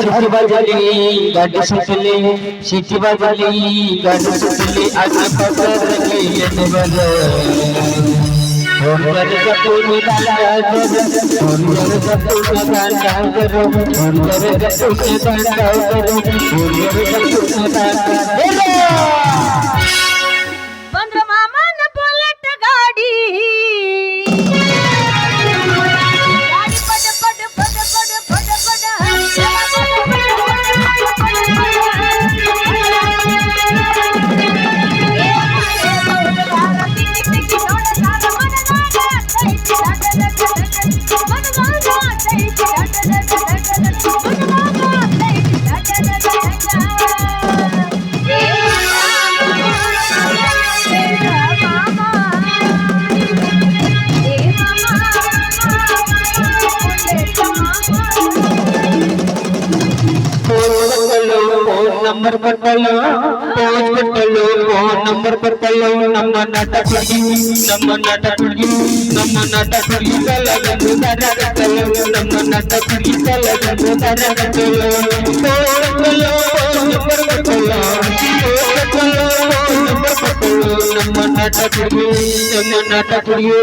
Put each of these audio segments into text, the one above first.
अरे सिटी बाजली गाडी सुटली सिटी बाजली गाडी सुटली आगे पकड़ के येने बजा फोन कर जपून दादा करो फोन कर जपून दादा करो फोन कर Number पर पलो पहुँच पर पलो फ़ोन नंबर पर पलो नम्मा नाटा खुर्गी नम्मा नाटा खुर्गी नम्मा नाटा खुर्गी चला गंदो दारा का चलो नम्मा नाटा खुर्गी चला गंदो दारा का चलो फ़ोन पलो नंबर पर पलो फ़ोन पलो नंबर पर पलो नम्मा नाटा खुर्गी नम्मा नाटा खुर्गी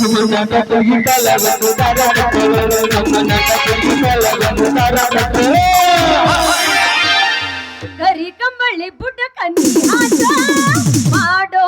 नम्मा नाटा खुर्गी चला गंदो दारा का चलो नम्मा नाटा खुर्गी चला गंदो दारा का चलो ಕಂಬಳಿ ಬುಡ ಕಣ್ಣಿ ಆಟ ಮಾಡೋ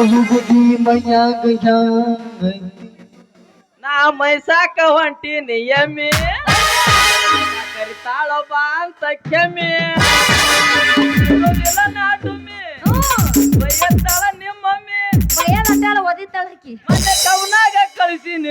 ಕಹುಬದಿ ಮೈಯಾಗ ನಾ ಮೈಸಾಕ ಹೊಂಟೀನಿ ಎಮ್ಮಿ. ಕರಿತಾಳ ಬಾ ಅಂತ ಕೆಮ್ಮಿ. ನಾಟುಮಿ ಬೈಯತ್ತಾಳ ನಿಮ್ಮಮ್ಮಿ. ಓದಿದ್ದಾಳಕಿ ಮತ್ತೆ ಕವನಾಗ ಕಳಿಸೀನಿ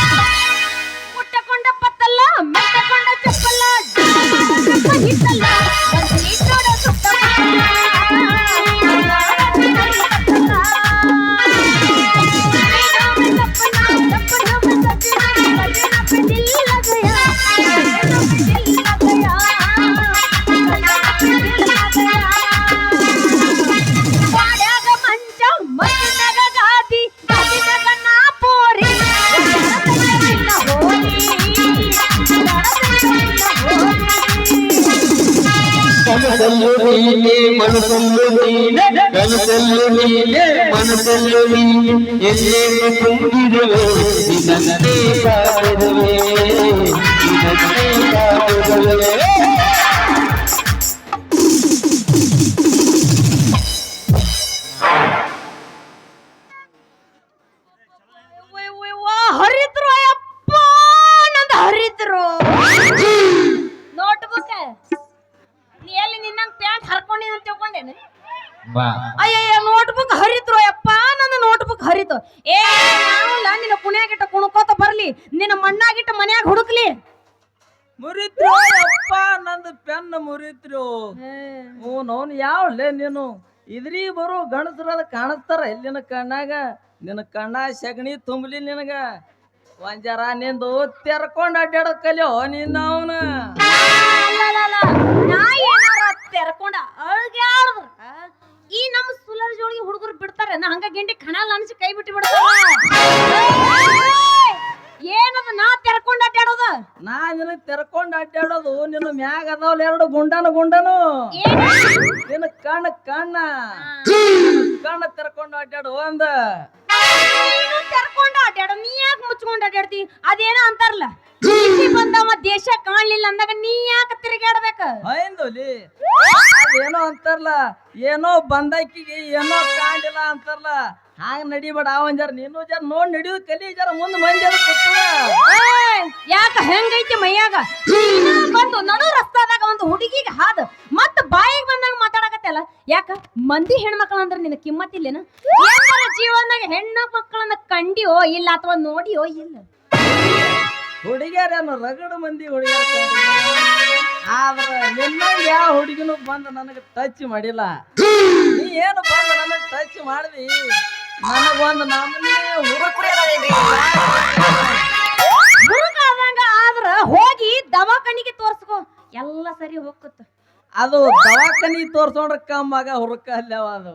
செல்லு நீனே கல் செல்லு நீனே மன செல்லு நீனே ನೋನ್ ಯಾವಲ್ಲೇ ನೀನು ಇದ್ರಿ ಬರೋ ಗಣಸರದ ಕಾಣಿಸ್ತಾರ ಎಲ್ಲಿನ ಕಣ್ಣಾಗ. ನಿನ್ನ ಕಣ್ಣ ಸಗಣಿ ತುಂಬಲಿ ನಿನಗ. ಒಂಜರ ನಿಂದು ತೆರ್ಕೊಂಡು ಅಡ್ಡಾಡೋ ಕಲಿಯೋ ನಿನ್ನ ಅವನ. ತೆರ್ಕೊಂಡ ಅಳ್ಗ್ಯಾಡ್ದ್ರ ಈ ನಮ್ಮ ಸುಲರ್ ಜೋಳಿಗೆ ಹುಡುಗರು ಬಿಡ್ತಾರೆ, ನಾ ಹಂಗ ಗಿಂಡಿ ಕಣಲ್ ಅನ್ಸಿ ಕೈ ಬಿಟ್ಟು ಬಿಡ್ತಾರ ಏನದ ನಾ ತೆರ್ಕೊಂಡ್ ಅಡ್ಡಾಡೋದು? ನಾ ನಿನ್ನ ತೆರ್ಕೊಂಡ್ ಅಡ್ಡಾಡೋದು ನಿನ್ನ ಮ್ಯಾಗ ಅದಾವಲ್ಲ ಎರಡು ಗುಂಡನು ಗುಂಡನು. ನಿನ್ನ ಕಣ್ಣ ಕಣ್ಣ. ಕಣ್ಣ ತೆರ್ಕೊಂಡು ಅಡ್ಡಾಡು ಅಂದ. ನೀನು ಅಡ್ಡಾಡು ನೀ ಯಾಕೆ ಮುಚ್ಕೊಂಡ್ ಅಡ್ಡಾಡ್ತಿ? ಅದೇನ ಅಂತಾರಲ್ಲ ಬಂದವ ದೇಶ ಕಾಣ್ಲಿಲ್ಲ ಅಂದಾಗ ನೀ ಯಾಕೆ ತಿರುಗಾಡ್ಬೇಕ ಹೈಂದೋಲಿ ಅದೇನೋ ಅಂತಾರಲ್ಲ ಏನೋ ಬಂದಕ್ಕಿಗೆ ಏನೋ ಕಾಣ್ಲಿಲ್ಲ ಅಂತಾರಲ್ಲ ಹಾಂಗ ನಡಿಬೇಡ ಅವನ್ ಜರ. ನೀನು ಜರ ನೋಡ್ ನಡಿಯೋದು ಕಲಿ ಜರ ಮುಂದ್ ಮಂದಿ ಅದು. ಯಾಕ ಹೆಂಗೈತಿ ಮೈಯಾಗ? ನೀನು ಬಂದು ನಡು ರಸ್ತಾದಾಗ ಒಂದು ಹುಡುಗಿಗೆ ಹಾದ ಮತ್ತ ಬಾಯಿಗೆ ಬಂದಾಗ ಮಾತಾಡಕತ್ತಲ್ಲ ಯಾಕ? ಮಂದಿ ಹೆಣ್ಮಕ್ಳು ಅಂದ್ರೆ ನಿನ್ನ ಕಿಮ್ಮತ್ತಿಲ್ಲೇನ ಏನಾರ ಜೀವನದಾಗ ಹೆಣ್ಣು ಮಕ್ಕಳನ್ನ ಕಂಡಿಯೋ ಇಲ್ಲ ಅಥವಾ ನೋಡಿಯೋ ಇಲ್ಲ? ಹುಡುಗಿಯರೇನು ರಗಡ ಮಂದಿ ಹುಡುಗಿಯರ ಆದ್ರ ನಿನ್ನ ಯಾವ ಹುಡುಗಿನೂ ಬಂದು ನನಗೆ ಟಚ್ ಮಾಡಿಲ್ಲ. ನೀ ಏನು ಬಂದು ನನಗೆ ಟಚ್ ಮಾಡಿದಿ? ನನಗೊಂದು ನಮ್ಮನೆ ಹುಡುಗಾದಂಗ ಆದ್ರ ಹೋಗಿ ದವಾಖಾನಿಗೆ ತೋರ್ಸ್ಕೊ. ಎಲ್ಲ ಸರಿ ಹೋಗುತ್ತ ಅದು ದವಾಖಾನಿ ತೋರ್ಸೋಣ್ರ ಕಮ್ಮಾಗ ಹುರುಕ ಅಲ್ಲವ ಅದು.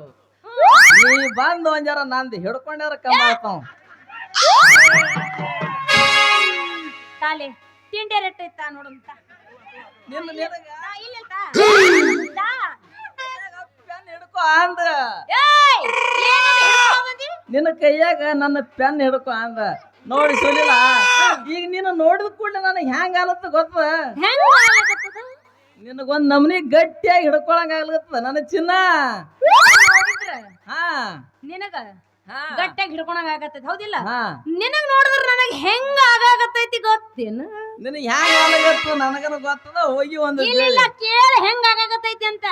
ನೀ ಬಂದು ಒಂಜಾರ ಜರ ನಂದು ಹಿಡ್ಕೊಂಡ್ಯಾರ ಕಮ್ಮ ಆಗ್ತಾವ ತಾಲೆ ತಿಂಡಿ ರೆಟ್ಟೈತ ನೋಡಂತ ನಿನ್ನ ನಿನಗ? ಇಲ್ಲ ಹಿಡ್ಕೊ ಅಂದ. ನಿನ್ನ ಕೈಯಾಗ ನನ್ನ ಪೆನ್ ಹಿಡ್ಕೊ ಅಂದ. ನೋಡಿ ಸುಲಿಲ್ಲ ಈಗ ನೀನು ನೋಡಿದ ಕೂಡಲೇ ನನಗೆ ಹೆಂಗ ಆಲತ್ತ ಗೊತ್ತ? ಹೆಂಗ ನಿನಗೊಂದ್ ನಮ್ನಿ ಗಟ್ಟಿಯಾಗಿ ಹಿಡ್ಕೊಳಂಗ ಆಗ್ಲತ್ತ ನನ್ನ ಚಿನ್ನ? ಹಾ. ನಿನಗ ಗಟ್ಟಿಯಾಗಿ ಹಿಡ್ಕೊಳಂಗ ಆಗತ್ತೈತಿ ಹೌದಿಲ್ಲ? ನಿನಗ್ ನೋಡಿದ್ರ ನನಗ್ ಹೆಂಗ ಆಗಾಗತ್ತೈತಿ ಗೊತ್ತೇನ? ನಿನಗೆ ಹೆಂಗ ಆಲಾಗತ್ತ ನನಗನ ಗೊತ್ತದ? ಹೋಗಿ ಒಂದು ಇಲ್ಲ ಕೇಳ. ಹೆಂಗ ಆಗಾಗತ್ತೈತಿ ಅಂತ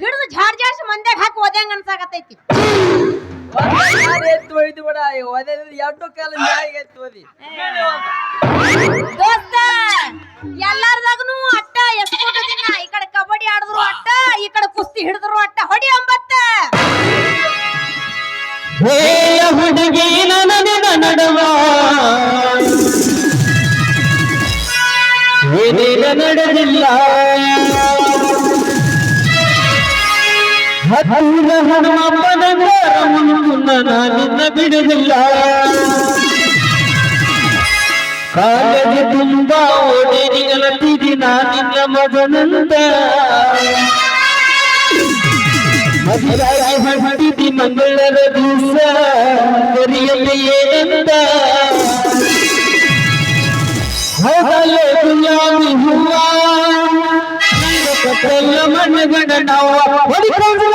ಹಿಡಿದು ಜಾರ್ ಜಾಡ್ಸಿ ಮಂದ್ಯಾಗ ಹಾಕಿ ಓದ್ಯಾಂಗ ಒದೆ ಎರಡು ಕಾಲ ದೋಸ್ತ ಎಲ್ಲಾರ್ದಾಗನು ಅಟ್ಟ ಎಷ್ಟು ಈ ಕಡೆ ಕಬಡ್ಡಿ ಆಡಿದ್ರು ಅಟ್ಟ ಈ ಕಡೆ ಕುಸ್ತಿ ಹಿಡಿದ್ರು ಅಟ್ಟ. ಹೊಡಿ ಒಂಬತ್ತ ಹೇ ಹುಡುಗಿ ನನ್ನ ನಡುವ. ಏನೇನ ನಡೆದಿಲ್ಲ ಹತ್ತಿರ ಹನುಮಪ್ಪನ ಮುನ್ನ ನಿನ್ನ ಬಿಡುದಿಲ್ಲ ಕಾಲದಿ ತುಂಬಾ ಓಡಿ ಕಲತಿದಿ ನಿನ್ನ ಮಗನಂತ ಮದುರಾಗಿ ಹೊರಟಿದ್ದಿ ಮಂಗಳರ ದಿವಸ ಕರಿಯಲ್ಲಿ ಏನಂದ ಹೋಗಲೇ ಗುಲಾಬಿ ಹೂವ ಪತ್ರಲ್ಲ ಮಣ್ಣಗಡ ನಾವು ಹೊಡಿಕೊಂಡ್ಲ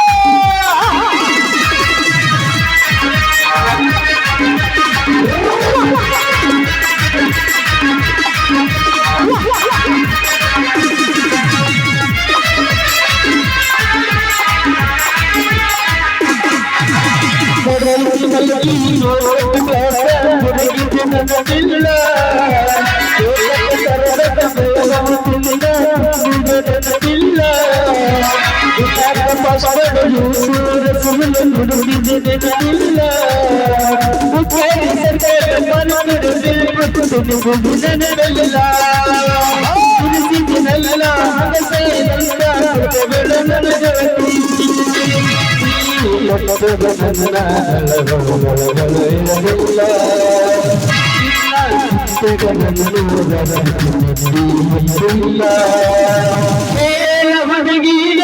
ಗೀಯ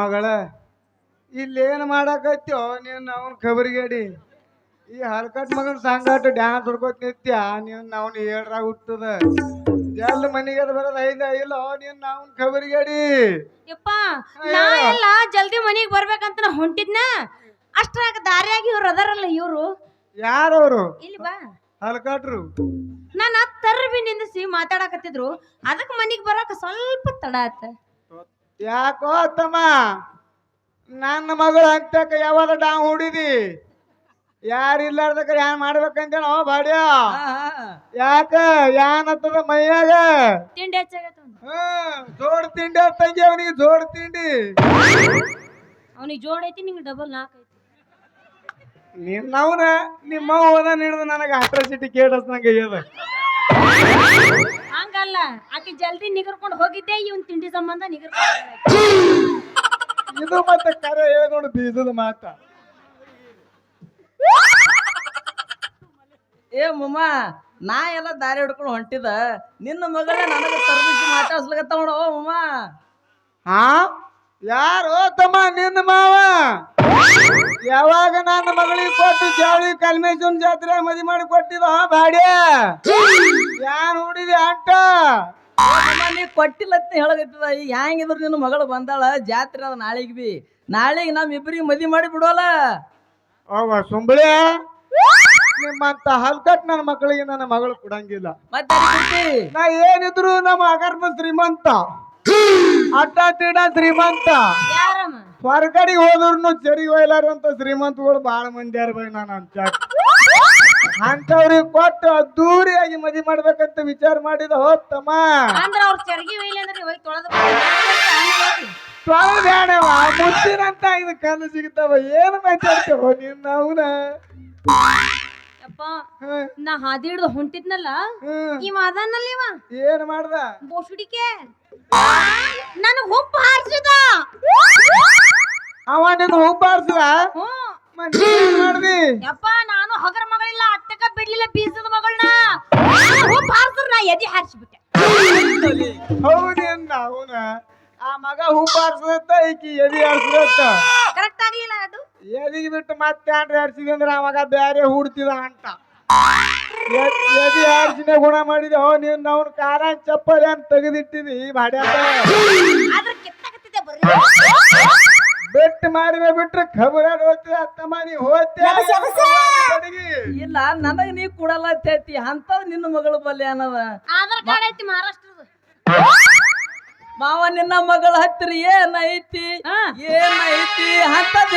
ಮಗಳ ಇಲ್ಲೇನು ಮಾಡಾಕತ್ಯೋ ನೀನು ಅವನ ಖಬರಿಗೇಡಿ. ಈ ಹಲ್ಕಟ್ ಮಗನ ಸಾಂಗಾಟ ಡ್ಯಾನ್ಸ್ ಹುಡ್ಕೋತ್ ನಿತ್ಯ ನೀನು ಅವನು ಏಳ್ರಾಗ ಹುಟ್ಟದ. ಎಲ್ಲ ಮನೆಗೆ ಅದು ಬರೋದು ಐದ ಇಲ್ಲ ನೀನು ಅವನ ಖಬರಿಗೇಡಿ. ಯಪ್ಪ ನಾ ಎಲ್ಲ ಜಲ್ದಿ ಮನಿಗ್ ಬರ್ಬೇಕಂತ ನಾ ಹೊಂಟಿದ್ನ? ಅಷ್ಟ್ರಾಗ ದಾರಿಯಾಗಿ ಇವ್ರು ಅದರಲ್ಲ ಇವ್ರು. ಯಾರವರು? ಇಲ್ಲಿ ಬಾ. ಹಲ್ಕಟ್ರು. ನಾನು ತರ್ಬಿ ನಿಂದಿಸಿ ಮಾತಾಡಕತ್ತಿದ್ರು. ಅದಕ್ಕೆ ಮನಿಗ್ ಬರಕ ಸ್ವಲ್ಪ ತಡ ಆತ. ಯಾಕೋ ತಮ್ಮ ನನ್ನ ಮಗಳು ಹಾಕ್ತಕ್ಕ ಯಾವಾಗ ಡಾವ್ ಹೊಡಿದಿ? ಯಾರಿಲ್ಲಾರ್ದಕ್ಕ ಏನ್ ಮಾಡ್ಬೇಕಂತೇನೋ ಬಾಡ್ಯ. ಯಾಕ? ಯಾನತ್ತದ ಮೈಯಾಗ? ತಿಂಡಿ ಹ್ಮ್ ಜೋಡ್ ತಿಂಡಿ ತಂಗಿ ಅವನಿಗೆ ಜೋಡ್ ತಿಂಡಿ. ಅವನಿಗೆ ಜೋಡ್ ಐತಿ ನಿಂಗೆ ಡಬಲ್ ನಾಲ್ಕು ಐತಿ. ನಿನ್ನವನ ನಿಮ್ಮ ಹೋದ ಹಿಡಿದು ನನಗೆ ಅಟ್ರಾಸಿಟಿ ಕೇಳಸ್ನಂಗ ಆಗ್ಯದ ಹಂಗಲ್ಲ ಆಕೆ ಜಲ್ದಿ ನಿಗರ್ಕೊಂಡು ಹೋಗಿದ್ದೆ ಇವನ್ ತಿಂಡಿ ಸಂಬಂಧ ನಿಗರ್ ಇದು ಮತ್ತೆ ಕರೆ ಬೀಜದ ಮಾತ. ಏ ಮಮ್ಮ ನಾ ಎಲ್ಲ ದಾರಿ ಹಿಡ್ಕೊಂಡು ಹೊಂಟಿದ. ನಿನ್ನ ಮಗಳೇ ನನಗೆ ತರಬೇತಿ ಮಾತಾಡ್ಸ್ಲಿಕ್ಕೆ ನೋಡು ಮಮ್ಮ. ಹಾ ಯಾರೋ ತಮ್ಮ ನಿನ್ನ ಮಾವ? ಯಾವಾಗ ನನ್ನ ಮಗಳಿಗೆ ಕೊಟ್ಟು ಜಾವಳಿ ಕಲ್ಮೇಶ್ವರ ಜಾತ್ರೆ ಮದಿ ಮಾಡಿ ಕೊಟ್ಟಿದ ಬಾಡಿ ಯಾನ್ ಹುಡಿದೆ ಅಂಟ ನೀ ಕೊಟ್ಟಿಲ್ಲ ಅಂತ ಹೇಳಕತ್ತದ. ಈಗ ಹೆಂಗಿದ್ರು ನಿನ್ನ ಮಗಳು ಬಂದಾಳ ಜಾತ್ರೆ ಅದ ನಾಳೆಗೆ ಬಿ. ನಾಳೆಗೆ ನಮ್ ಇಬ್ಬರಿಗೆ ಮದಿ ಮಾಡಿ ಬಿಡೋಲ್ಲ. ಅವ ಸುಂಬಳೆ ನಿಮ್ಮಂತ ಹಲ್ಕಟ್ ನನ್ನ ಮಕ್ಕಳಿಗೆ ನನ್ನ ಮಗಳು ಕೊಡಂಗಿಲ್ಲ. ಮತ್ತೆ? ನಾ ಏನಿದ್ರು ನಮ್ಮ ಅಗರ್ಭ ಶ್ರೀಮಂತ. ಅಟ್ಟ ತೀಡ ಶ್ರೀಮಂತ. ಹೊರಗಡೆಗೆ ಹೋದ್ರು ಚರಿಗೆ ಒಯ್ಲಾರಂತ ಶ್ರೀಮಂತಗಳು ಬಾಳ ಮಂದಿ ಯಾರ ಬೈ ನಾನು ಅಂತ ಅಂತವ್ರಿಗೆ ಕೊಟ್ಟು ಅದ್ದೂರಿಯಾಗಿ ಮದಿ ಮಾಡ್ಬೇಕಂತ ವಿಚಾರ ಮಾಡಿದ ಹೋತಮ್ಮ ಅಂದ್ರ ಅವ್ರ ಚರ್ಗಿ ಒಯ್ಲಿ ಅಂದ್ರೆ ಹೋಗಿ ತೊಳೆದ ಬೇಡವ ಮುತ್ತಿನಂತ ಇದು ಕಲ್ಲು ಸಿಗ್ತಾವ ಏನು ಮಾತಾಡ್ತೇವ ನೀನ್ ಅವನ? ನಾ ಹಾದಿ ಹಿಡ್ದು ಹೊಂಟಿದ್ನಲ್ಲ ಇವ? ಏನ್ ಮಾಡ್ದ? ಬೋಸುಡಿಕೆ. ನಾನು ಹುಪ್ಪು ಹಾರಿಸಿದ. ಅವ ನಿನ್ ಹುಬ್ಬಾರ್ಸಲ ಹ್ಞೂ. ಏನ್ ಮಾಡ್ದಿ? ಯಪ್ಪ ನಾನು ಹಗರ ಮಗಳಿಲ್ಲ ಅಟ್ಟಕ ಬಿಡ್ಲಿಲ್ಲ ಬೀಸದ ಮಗಳನ್ನ ಹುಪ್ಪ ಹಾರಿಸಿದ್ರ ನಾ ಎದಿ ಹಾರಿಸ್ಬಿಟ್ಟೆ. ಹೌದೇನ್ ಅವನ. ಆ ಮಗ ಹುಬ್ಬಾರ್ಸದತ್ತ ಈಕಿ ಎದಿ ಆಡ್ಸದತ್ತ ಕರೆಕ್ಟ್ ಆಗ್ಲಿಲ್ಲ ಅದು. ಎದಿಗೆ ಬಿಟ್ಟು ಮತ್ತೆ ಆಡ್ರಿ ಆಡ್ಸಿದ್ವಿ ಆ ಮಗ ಬ್ಯಾರೆ ಹುಡ್ತಿದ ಅಂಟ ಎದ್- ಎದಿ ಆಡ್ಸಿನ ಗುಣ ಮಾಡಿದೆ. ಅವ ನೀನ್ ಅವ್ನ ಕಾರ ಚಪ್ಪಲಿ ಅಂತ ತೆಗೆದಿಟ್ಟಿದಿ ಭಾಡ್ಯಾತ ಆದ್ರ ಕಿತ್ತಾಕತ್ತಿದ್ದೆ ಬರ್ಲಿ. ಬೆಟ್ಟು ಬಿಟ್ರೆ ಖಬರ ಹೋಗ್ತದೆ ಅತ್ತಮ್ಮ ನೀ ಹೋಗ್ತೇ ಇಲ್ಲ ನನಗ್ ನೀ ಕೊಡಲ್ಲ ಅಂತ ಹೇಳ್ತಿ. ಅಂತದ್ ನಿನ್ನ ಮಗಳು ಬಲ್ಲೆ ಅನ್ನದ ಆಧಾರ್ ಕಾರ್ಡ್ ಐತಿ ಮಹಾರಾಷ್ಟ್ರದ ಮಾವ ನಿನ್ನ ಮಗಳ ಹತ್ತಿರ ಏನೈತಿ. ಏನೈತಿ ಅಂತದ್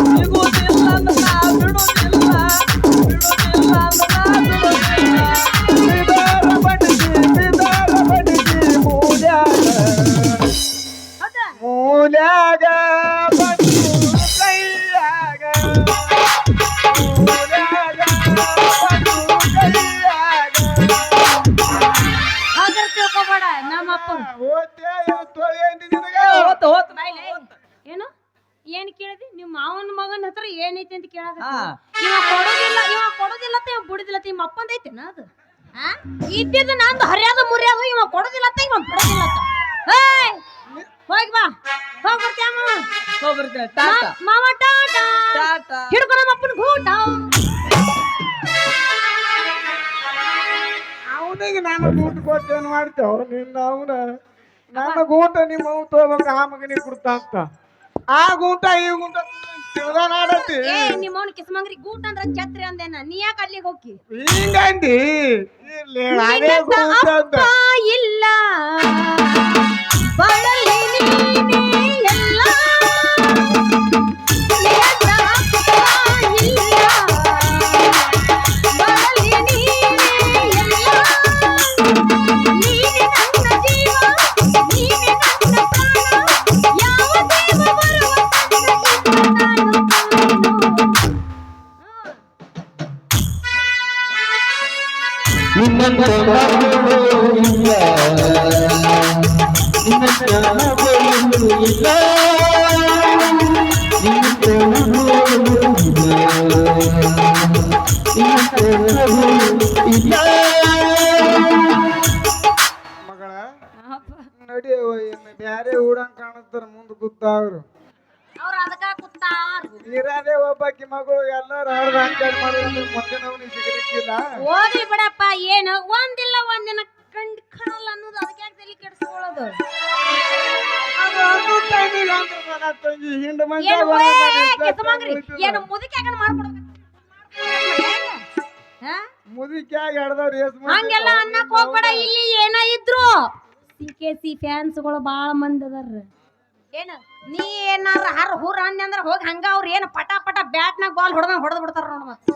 ನಂದು ಹರಿಯಾದ ಮುರಿಯಾದ ಇವ ಕೊಡೋದಿಲ್ಲ ಇವ ಬಿಡೋದಿಲ್ಲ ಏಯ್! ಹೋಗಿ ಬಾ. ಹೋಗಿ ಬರ್ತೀಯ ಮಾವ? ಹೋಗ್ಬರ್ತೀನಿ ಟಾಟಾ. ಮಾ- ಮಾವ ಟಾಟಾ. ಟಾಟಾ. ಹಿಡ್ಕೊ ನಮ್ಮ ಅಪ್ಪನ ಗೂಟ ಅವನಿಗೆ ನಾನು ಊಟ ಕೊಟ್ಟೇನು ಮಾಡ್ತೇವ ನಿನ್ನ ಅವನ ನನ್ನ ಊಟ ನಿಮ್ಮ ಅವ್ ತಗೋಬೇಕು ಆ ಮಗನಿಗೆ ಕೊಡ್ತಾ ಅಂತ. ಆ ಗೂಟ ಈ ಗೂಟ ತಿಳ್ದಾಡತಿ ಏ ನಿಮ್ಮ ಅವ್ನ ಕಿಸ್ಮಂಗ್ರಿ ಗೂಟ ಅಂದ್ರ ಛತ್ರಿ ಅಂದೇನ ನೀ ಯಾಕೆ ಅಲ್ಲಿಗೆ ಹೋಗಿ ಹಿಂಗಂದಿ? ಇಲ್ಲ. ಕಾಣಿಸ್ತಾರ ಮುಂದೆ ಕೂತಾವ್ರು. ಅವ್ರ ಅದಕ್ಕ ಕೂತಾರ. ಕಿ ಒಬ್ಬಾಕಿ ಮಗಳು ಎಲ್ಲಾರು ಹಡ್ದು ಹಂಚಾಡ್ ಮಾಡಿದ್ರೆ ಮತ್ತೆ ನಾವು ಸಿಗಲಿಕ್ಕಿಲ್ಲ. ಹೋಗ್ಲಿ ಬಿಡಪ್ಪ ಏನು? ಒಂದಿಲ್ಲ ಒಂದಿನ ಕಂಡ್ ಕಾಣಲ್ಲ ಅನ್ನೋದು ಅದಕ್ಕೆ ಯಾಕೆ ತಲೆ ಕೆಡಿಸ್ಕೊಳ್ಳೋದು? ತಂಗಿ ಹಿಂಡ ಏನು ಕೆಸಮಂಗ್ರಿ. ಏನು ಮುದುಕ್ಯಾಗನ ಮಾಡ್ಕೊಡ್ಬೇಕು ಹಾ? ಮುದುಕಿಯಾಗಿ ಹಡ್ದವ್ರು ಎಸ್ ಹಂಗೆಲ್ಲ ಅನ್ನಕ್ ಹೋಗ್ಬೇಡ. ಇಲ್ಲಿ ಏನ ಇದ್ರು? ಸಿ ಕೆ ಸಿ ಫ್ಯಾನ್ಸ್ಗಳು ಬಾಳ ಮಂದಿ ಅದಾರ ಏನ ನೀ ಏನಾರ ಹರ್ ಹುರ ಅಂದೆ ಅಂದ್ರ ಹೋಗಿ ಹಂಗ ಅವ್ರ ಏನ್ ಪಟ ಪಟ ಬ್ಯಾಟ್ನಾಗ ಬಾಲ್ ಹೊಡೆದಂಗ ಹೊಡೆದ್ ಬಿಡ್ತಾರ ನೋಡ ಮತ್ತೆ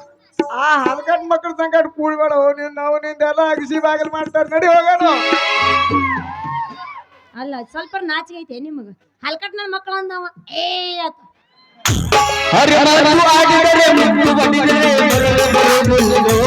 ಆ ಹಲ್ಕಟ್ ಮಕ್ಳ ಸಂಕಟ ಕೂಡ್ಬೇಡ ನಿನ್ನ ಅವನಿಂದ ಎಲ್ಲ ಅಗಸಿ ಬಾಗಿಲು ಮಾಡ್ತಾರ ನಡಿ ಹೋಗೋಣ ಅಲ್ಲ ಸ್ವಲ್ಪ ನಾಚಿಗೆ ಐತೆ ನಿಮಗ ಹಲ್ಕಟ್ ನನ್ನ ಮಕ್ಕಳು ಅಂದವ ಏ ಆತ ಹರಿಮರು